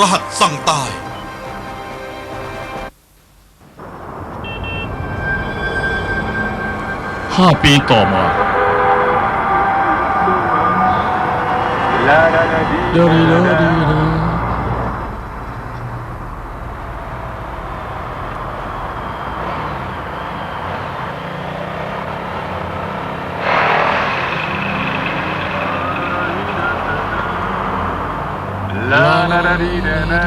รหัสสั่งตาย ห้าปีต่อมาเดดีเดดีเด La หมา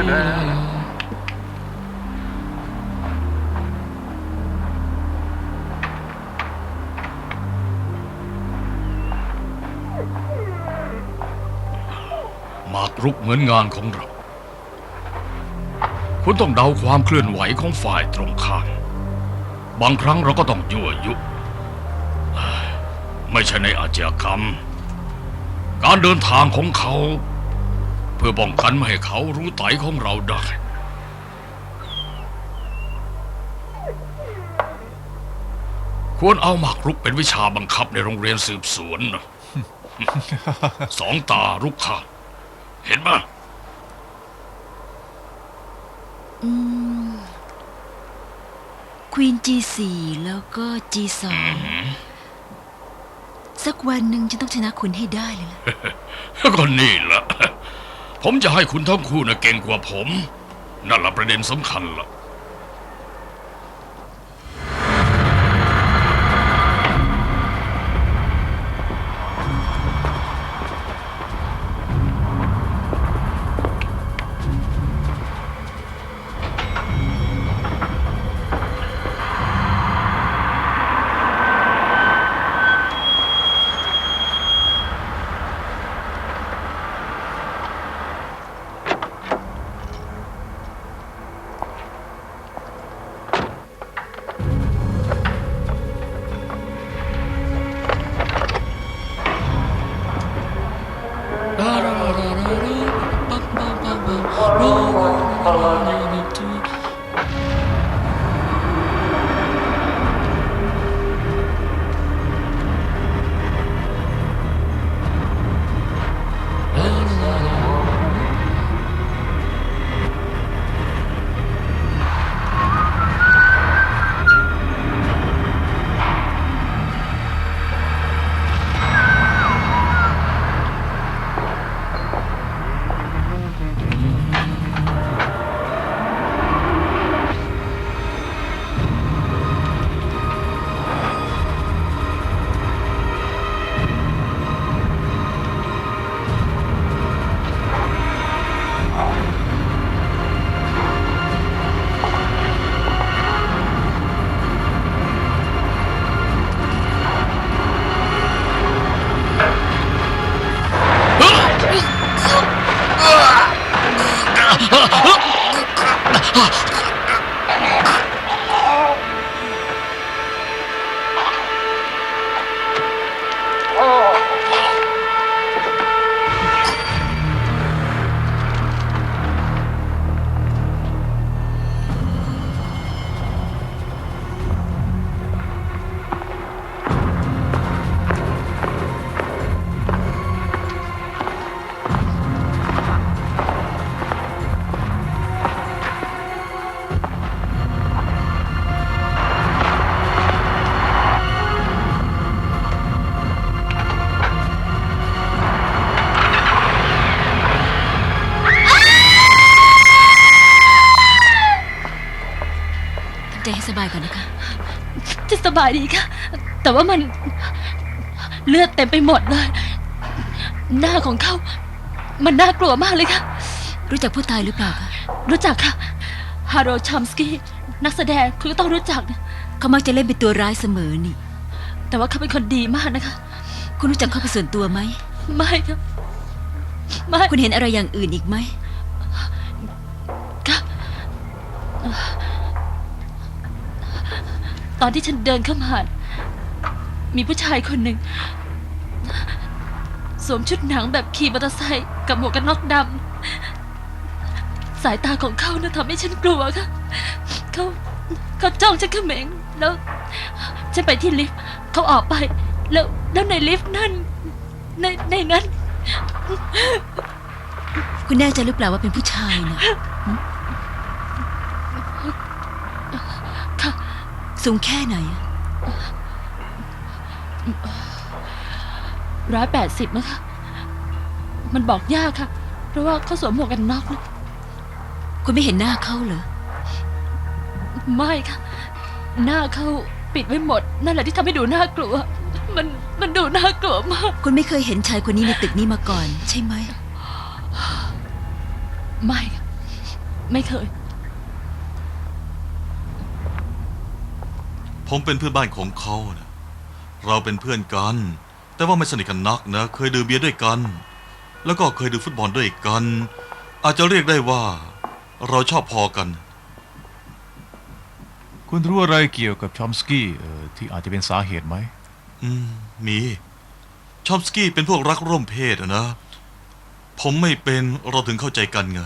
กรุกเหมือนงานของเรา คุณต้องเดาความเคลื่อนไหวของฝ่ายตรงข้าม บางครั้งเราก็ต้องยั่วยุ ไม่ใช่ในอาชญากรรม การเดินทางของเขา เพื่อป้องกันไม่ให้เขารู้ไตของเราได้ ควรเอาหมากรุกเป็นวิชาบังคับในโรงเรียนสืบสวนนะสองตารุกขาเห็นไหมควีน G4 แล้วก็ G2 สักวันหนึ่งฉันต้องชนะคุณให้ได้เลยล่ะ ก็นี่แหละ ผมจะให้คุณทั้งคู่นะเก่งกว่าผม นั่นละประเด็นสำคัญละ ใจให้สบายก่อนนะคะ จะสบายดีค่ะ แต่ว่ามันเลือดเต็มไปหมดเลย หน้าของเขา มันน่ากลัวมากเลยค่ะ รู้จักผู้ตายหรือเปล่าคะรู้จักค่ะ ฮาโรชัมสกี้ นักแสดงคุณก็ต้องรู้จักนะเขามักจะเล่นเป็นตัวร้ายเสมอนี่ แต่ว่าเขาเป็นคนดีมากนะคะ คุณรู้จักเขาเป็นส่วนตัวไหม ไม่ค่ะไม่ คุณเห็นอะไรอย่างอื่นอีกไหม ตอนที่ฉันเดินเข้ามามีผู้ชายคนหนึ่ง สวมชุดหนังแบบขี่มอเตอร์ไซค์กับหมวกกันน็อกดำสายตาของเขานะทำให้ฉันกลัวค่ะเขาเขาจ้องฉันเขม็งแล้ว ฉันไปที่ลิฟต์เขาออกไป แล้วแล้วในลิฟต์นั่นในในนั้น คุณแน่ใจหรือเปล่าว่าเป็นผู้ชายนะ่ะ สูงแค่ไหนอะร้อยแปดสิบมั้งคะ มันบอกยากค่ะ เพราะว่าเขาสวมหมวกกันน็อกนะคุณไม่เห็นหน้าเขาเหรอ ไม่ค่ะ หน้าเขาปิดไว้หมด นั่นแหละที่ทำให้ดูน่ากลัว มันมันดูน่ากลัวมาก คุณไม่เคยเห็นชายคนนี้ในตึกนี้มาก่อน ใช่ไหม ไม่ค่ะไม่เคย ผมเป็นเพื่อนบ้านของเขานะเราเป็นเพื่อนกัน แต่ว่าไม่สนิทกันนักนะ เคยดื่มเบียร์ด้วยกัน แล้วก็เคยดูฟุตบอลด้วยกัน อาจจะเรียกได้ว่า เราชอบพอกัน คุณรู้อะไรเกี่ยวกับชอมสกี้เอ่อที่อาจจะเป็นสาเหตุไหม อืม มี ชอมสกี้เป็นพวกรักร่วมเพศอะนะ ผมไม่เป็นเราถึงเข้าใจกันไง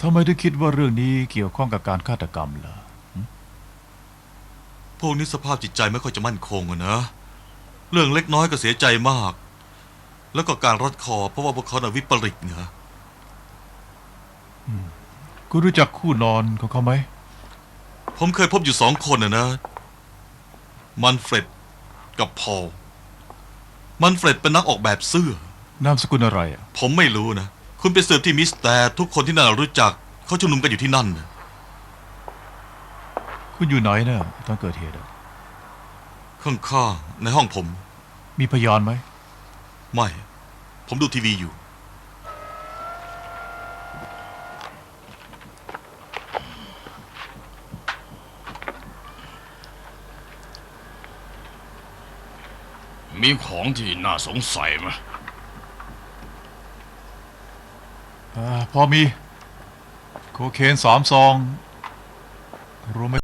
ทำไมถึงคิดว่าเรื่องนี้เกี่ยวข้องกับการฆาตกรรมล่ะ พวกนี้สภาพจิตใจไม่ค่อยจะมั่นคงอะนะ เรื่องเล็กน้อยก็เสียใจมาก แล้วก็การรัดคอเพราะว่าพวกเขาน่ะวิปริตไงคุณรู้จักคู่นอนของเขาไหม ผมเคยพบอยู่สองคนนะนะ มันเฟร็ดกับพอล มันเฟร็ดเป็นนักออกแบบเสื้อ นามสกุลอะไรอะ ผมไม่รู้นะ คุณไปสืบที่มิสแต่ทุกคนที่นั่นรู้จัก เขาชุมนุมกันอยู่ที่นั่นนะ คุณอยู่ไหนนะตอนเกิดเหตุอะข้างๆในห้องผม มีพยานไหม ไม่ ผมดูทีวีอยู่ มีของที่น่าสงสัยไหมอ่าพอมี โคเคนสามซองรวมไหม